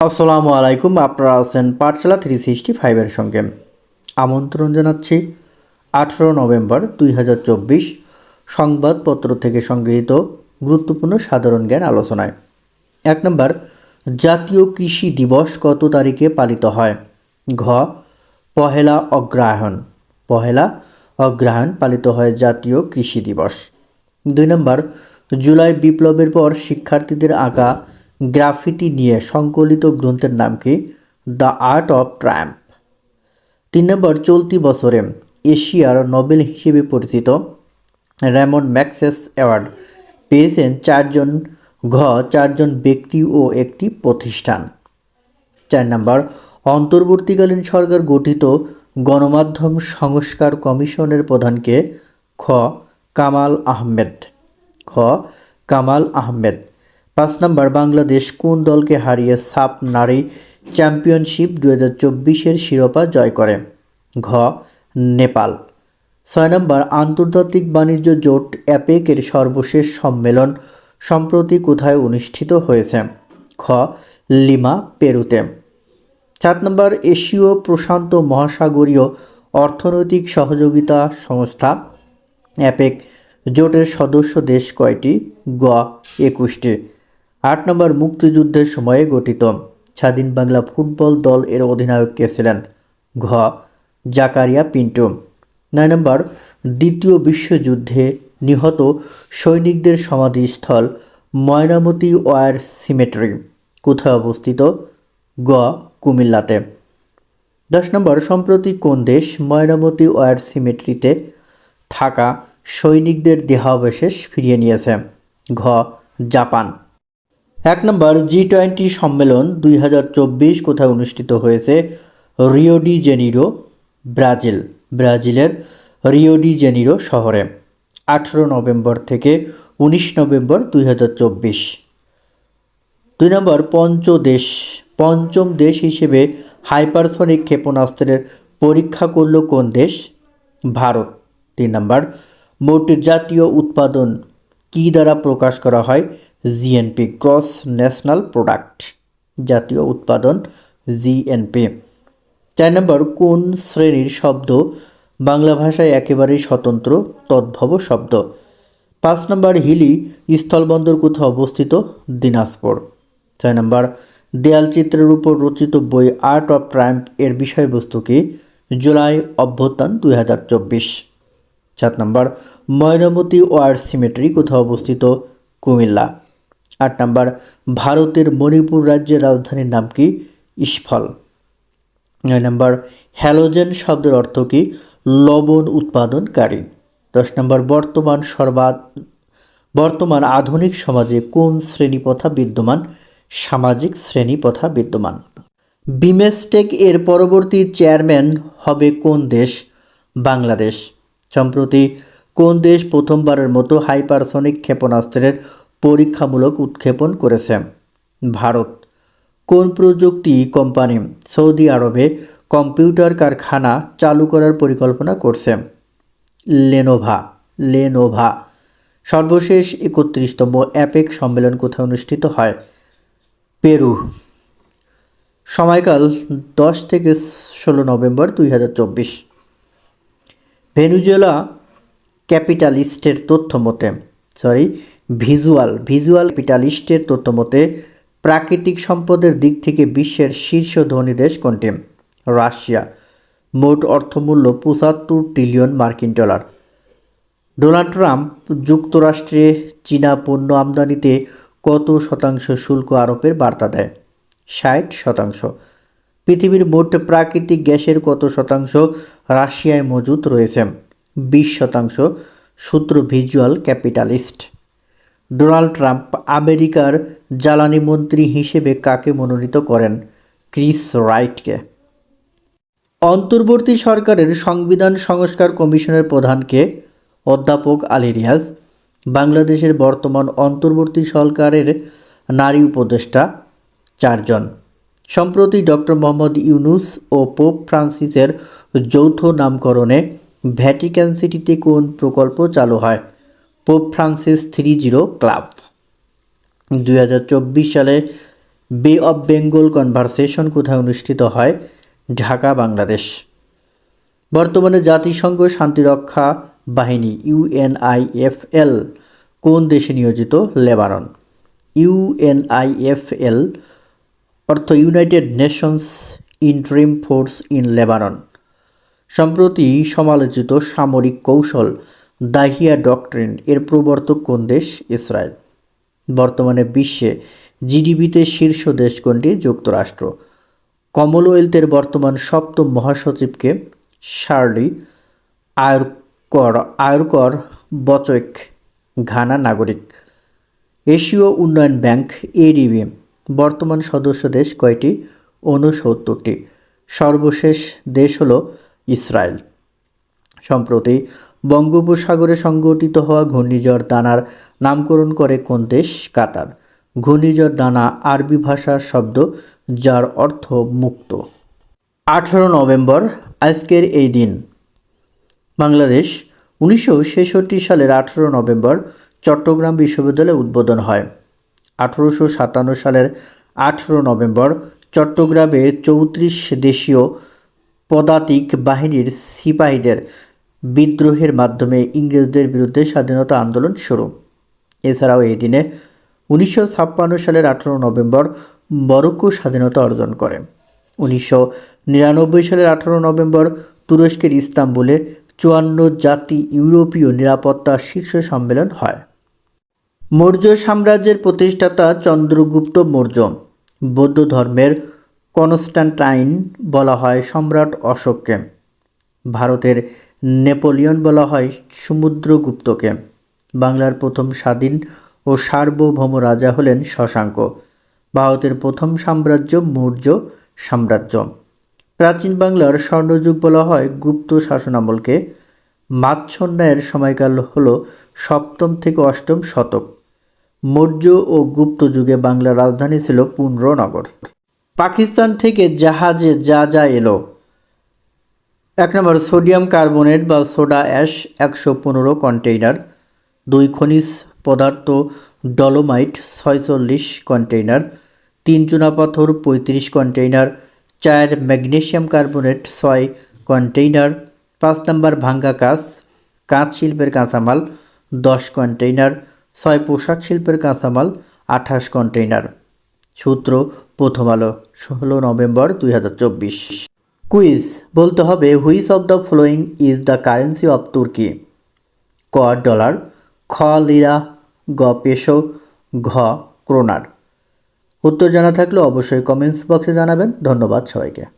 আসসালামু আলাইকুম, আপনারা আছেন পাঠশালা থ্রি সিক্সটি ফাইভের সঙ্গে। আমন্ত্রণ জানাচ্ছি আঠেরো নভেম্বর দুই হাজার চব্বিশ সংবাদপত্র থেকে সংগৃহীত গুরুত্বপূর্ণ সাধারণ জ্ঞান আলোচনায়। এক নম্বর, জাতীয় কৃষি দিবস কত তারিখে পালিত হয়? ঘ, পহেলা অগ্রহায়ণ। পহেলা অগ্রহায়ণ পালিত হয় জাতীয় কৃষি দিবস। দুই নম্বর, জুলাই বিপ্লবের পর শিক্ষার্থীদের আঁকা গ্রাফিটি নিয়ে সংকলিত গ্রন্থের নাম কি? দ্য আর্ট অফ ট্রাম্প তিন নম্বর, চলতি বছরে এশিয়ার নোবেল হিসেবে পরিচিত র্যামন ম্যাক্সেস অ্যাওয়ার্ড পেয়েছেন চারজন ঘ, চারজন ব্যক্তি ও একটি প্রতিষ্ঠান। চার নম্বর, অন্তর্বর্তীকালীন সরকার গঠিত গণমাধ্যম সংস্কার কমিশনের প্রধানকে খ, কামাল আহমেদ। খ, কামাল আহমেদ। পাঁচ নম্বর, বাংলাদেশ কোন দলকে হারিয়ে সাপ নারী চ্যাম্পিয়নশিপ দু হাজার চব্বিশের শিরোপা জয় করে? ঘ, নেপাল। ছয় নম্বর, আন্তর্জাতিক বাণিজ্য জোট অ্যাপেকের সর্বশেষ সম্মেলন সম্প্রতি কোথায় অনুষ্ঠিত হয়েছে? খ, লিমা, পেরুতে। সাত নম্বর, এশীয় প্রশান্ত মহাসাগরীয় অর্থনৈতিক সহযোগিতা সংস্থা অ্যাপেক জোটের সদস্য দেশ কয়টি? গ, একুশটি। আট নম্বর মুক্তিযুদ্ধের সময়ে গঠিত। স্বাধীন বাংলা ফুটবল দল এর অধিনায়ক কে ছিলেন? ঘ. জাকারিয়া পিন্টু। নয় নম্বর, দ্বিতীয় বিশ্বযুদ্ধে নিহত সৈনিকদের সমাধিস্থল ময়নামতি ওয়ার সিমেট্রি, কোথায় অবস্থিত? গ. কুমিল্লাতে। দশ নম্বর, সম্প্রতি কোন দেশ ময়নামতি ওয়ার সিমেট্রিতে থাকা সৈনিকদের দেহাবশেষ ফিরিয়ে নিয়েছে? ঘ. জাপান। এক নম্বর জি টোয়েন্টি সম্মেলন দুই হাজার চব্বিশ কোথায় অনুষ্ঠিত হয়েছে? Rio de Janeiro Brazil. ব্রাজিলের রিও ডি জেনিরো শহরে। আঠেরো নভেম্বর থেকে উনিশ নভেম্বর দুই দুই নম্বর পঞ্চদেশ। পঞ্চম দেশ হিসেবে হাইপারসনিক ক্ষেপণাস্ত্রের পরীক্ষা করল কোন দেশ? ভারত। তিন নম্বর, মোট জাতীয় উৎপাদন কি দ্বারা প্রকাশ করা হয়? জিএনপি গ্রস ন্যাশনাল প্রোডাক্ট জাতীয় উৎপাদন জিএনপি। চার নম্বর, কোন শ্রেণির শব্দ বাংলা ভাষায় একেবারেই স্বতন্ত্র, তদ্ভব শব্দ? পাঁচ নম্বর, হিলি স্থলবন্দর কোথাও অবস্থিত? দিনাজপুর। ছয় নম্বর, দেয়াল চিত্রের উপর রচিত বই আর্ট অফ ট্রাম্প এর বিষয়বস্তু কি? জুলাই অভ্যুত্থান দুই হাজার চব্বিশ। সাত নম্বর, ময়নামতি ওয়ার সিমেট্রি কোথাও অবস্থিত? কুমিল্লা। আট নম্বর, ভারতের মণিপুর রাজ্যের রাজধানীর নাম কি? ইস্ফল নয় নম্বর, হ্যালোজেন শব্দের অর্থ কি? লবণ উৎপাদনকারী। দশ নম্বর, বর্তমান সর্বাদ বর্তমান আধুনিক সমাজে কোন শ্রেণি প্রথা বিদ্যমান? সামাজিক শ্রেণি প্রথা বিদ্যমান। বিমেস্টেক এর পরবর্তী চেয়ারম্যান হবে কোন দেশ? বাংলাদেশ। সম্প্রতি কোন দেশ প্রথমবারের মতো হাইপারসনিক ক্ষেপণাস্ত্রের পরীক্ষামূলক উৎক্ষেপণ করেছে। ভারত, কোন প্রযুক্তি কোম্পানি? সৌদি আরবে কম্পিউটার কারখানা চালু করার পরিকল্পনা করছে। লেনোভা লেনোভা, সর্বশেষ একত্রিশতম অ্যাপেক সম্মেলন কোথায় অনুষ্ঠিত হয়? পেরু। সময়কাল দশ থেকে ষোলো নভেম্বর দুই হাজার চব্বিশ। ভেনুজুয়েলা ক্যাপিটালিস্টের তথ্য মতে সরি ভিজুয়াল ভিজুয়াল ক্যাপিটালিস্টের তথ্য মতে প্রাকৃতিক সম্পদের দিক থেকে বিশ্বের শীর্ষ ধনী দেশ কোনটি? রাশিয়া। মোট অর্থমূল্য পঁচাত্তর ট্রিলিয়ন মার্কিন ডলার। ডোনাল্ড ট্রাম্প যুক্তরাষ্ট্রে চীনা পণ্য আমদানিতে কত শতাংশ শুল্ক আরোপের বার্তা দেয়? ষাট শতাংশ। পৃথিবীর মোট প্রাকৃতিক গ্যাসের কত শতাংশ রাশিয়ায় মজুত রয়েছে? বিশ শতাংশ। সূত্র ভিজুয়াল ক্যাপিটালিস্ট। ডোনাল্ড ট্রাম্প আমেরিকার জ্বালানি মন্ত্রী হিসেবে কাকে মনোনীত করেন? ক্রিস রাইটকে। অন্তর্বর্তী সরকারের সংবিধান সংস্কার কমিশনের প্রধানকে অধ্যাপক আলী রিয়াজ, বাংলাদেশের বর্তমান অন্তর্বর্তী সরকারের নারী উপদেষ্টা চারজন। সম্প্রতি ডক্টর মোহাম্মদ ইউনুস ও পোপ ফ্রান্সিসের যৌথ নামকরণে ভ্যাটিক্যান সিটিতে কোন প্রকল্প চালু হয়? Pope Francis three zero club দুই চব্বিশ সালে বে অফ বেঙ্গল কনভারসেশন কোথায় অনুষ্ঠিত হয়? ঢাকা, বাংলাদেশ। বর্তমানে জাতিসংঘ শান্তিরক্ষা বাহিনী ইউএনআইএফএল কোন দেশে নিয়োজিত? লেবানন। ইউএনআইএফএল অর্থ United Nations Interim Force in Lebanon সম্প্রতি সমালোচিত সামরিক কৌশল দাহিয়া ডক্ট্রিন এর প্রবর্তক কোন দেশ? ইসরায়েল। বর্তমানে বিশ্বে জিডিপিতে শীর্ষ দেশ কোনটি? যুক্তরাষ্ট্র। কমনওয়েলথের বর্তমান সপ্তম মহাসচিবকে শার্লি আয়রকর আয়রকর বচক ঘানা নাগরিক। এশীয় উন্নয়ন ব্যাংক এডিবি বর্তমান সদস্য দেশ কয়টি? ঊনসত্তরটি। সর্বশেষ দেশ হলো ইসরায়েল। সম্প্রতি বঙ্গোপসাগরে সংঘটিত হওয়া ঘূর্ণিঝড় দানার নামকরণ করে কোন দেশ? কাতার। ঘূর্ণিঝড় দানা আরবি ভাষার শব্দ, যার অর্থ মুক্ত। আঠারো নভেম্বর, আজকের এই দিন। বাংলাদেশ, উনিশশো ছেষট্টি সালের আঠারো নভেম্বর, চট্টগ্রাম বিশ্ববিদ্যালয়ে উদ্বোধন হয়। আঠারোশো সাতান্ন সালের আঠারো নভেম্বর, চট্টগ্রামে চৌত্রিশ দেশীয় পদাতিক বাহিনীর সিপাহীদের বিদ্রোহের মাধ্যমে ইংরেজদের বিরুদ্ধে স্বাধীনতা আন্দোলন শুরু। এছাড়াও এই দিনে উনিশশো ছাপ্পান্ন সালের আঠেরো নভেম্বর মরক্কো স্বাধীনতা অর্জন করে। উনিশশো নিরানব্বই সালের আঠারো নভেম্বর তুরস্কের ইস্তাম্বুলে চুয়ান্ন জাতি ইউরোপীয় নিরাপত্তা শীর্ষ সম্মেলন হয়। মৌর্য সাম্রাজ্যের প্রতিষ্ঠাতা চন্দ্রগুপ্ত মৌর্য, বৌদ্ধ ধর্মের কনস্ট্যান্টাইন বলা হয় সম্রাট অশোককে। ভারতের নেপোলিয়ন বলা হয় সমুদ্রগুপ্তকে। বাংলার প্রথম স্বাধীন ও সার্বভৌম রাজা হলেন শশাঙ্ক। ভারতের প্রথম সাম্রাজ্য মৌর্য সাম্রাজ্য। প্রাচীন বাংলার স্বর্ণযুগ বলা হয় গুপ্ত শাসনামলকে। মাচ্ছন্যায়ের সময়কাল হল সপ্তম থেকে অষ্টম শতক। মৌর্য ও গুপ্ত যুগে বাংলার রাজধানী ছিল পুন্ড্রনগর পাকিস্তান থেকে জাহাজে যা যা এলো এক নম্বর, সোডিয়াম কার্বনেট বা সোডা অ্যাশ একশো পনেরো কন্টেইনার। দুই খনিজ পদার্থ ডলোমাইট ছয়চল্লিশ কন্টেইনার। তিন চুনাপাথর পঁয়ত্রিশ কন্টেইনার। চার ম্যাগনেশিয়াম কার্বনেট ছয় কন্টেইনার। পাঁচ নম্বর, ভাঙ্গা কাঁচ কাঁচ শিল্পের কাঁচামাল দশ কন্টেইনার। ছয় পোশাক শিল্পের কাঁচামাল আঠাশ কন্টেইনার। সূত্র প্রথম আলো, ষোলো নভেম্বর দুই হাজার চব্বিশ। কুইজ বলতে হবে which of the following is the currency of তুর্কি? ক, ডলার, খ, লিরা, গ, পেশো, ঘ, ক্রোনার। উত্তর জানা থাকলে অবশ্যই কমেন্টস বক্সে জানাবেন। ধন্যবাদ সবাইকে।